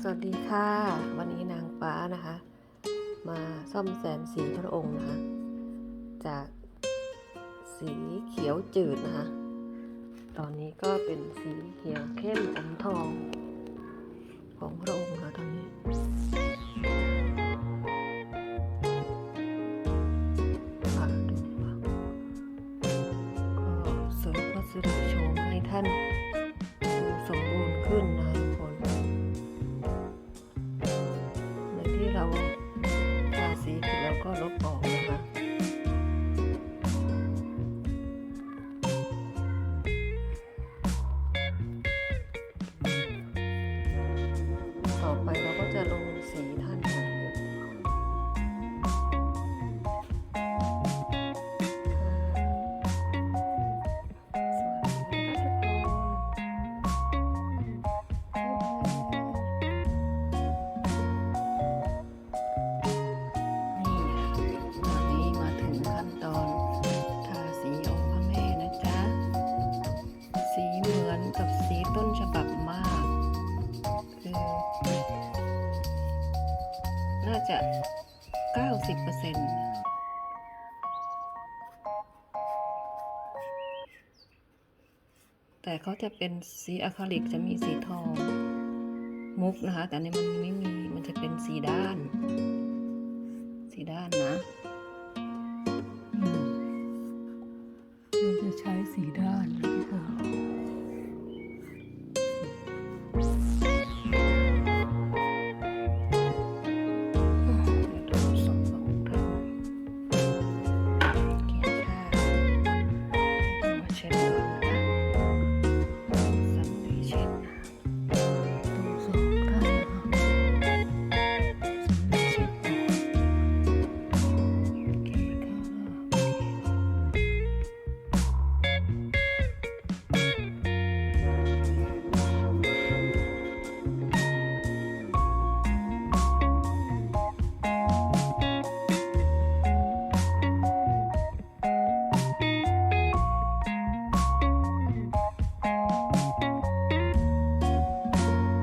สวัสดีค่ะ วันนี้นางฟ้านะคะ มาซ่อมแซมสีพระองค์นะคะ จากสีเขียวจืดนะคะ ตอนนี้ก็เป็นสีเขียวเข้มอมทอง ของพระองค์นะตอนนี้ค่ะดูค่ะก็เสริมพระสิริโฉมให้ท่าน ลบออกนะคะต่อไปเราก็จะลง น่าจะ 90%เปอร์เซ็นต์แต่เขาจะเป็นสีอะคริลิกจะมีสีทอง มุกนะคะ แต่อันนี้มันไม่มี มันจะเป็นสีด้าน สีด้านนะเราจะใช้สีด้านนะคน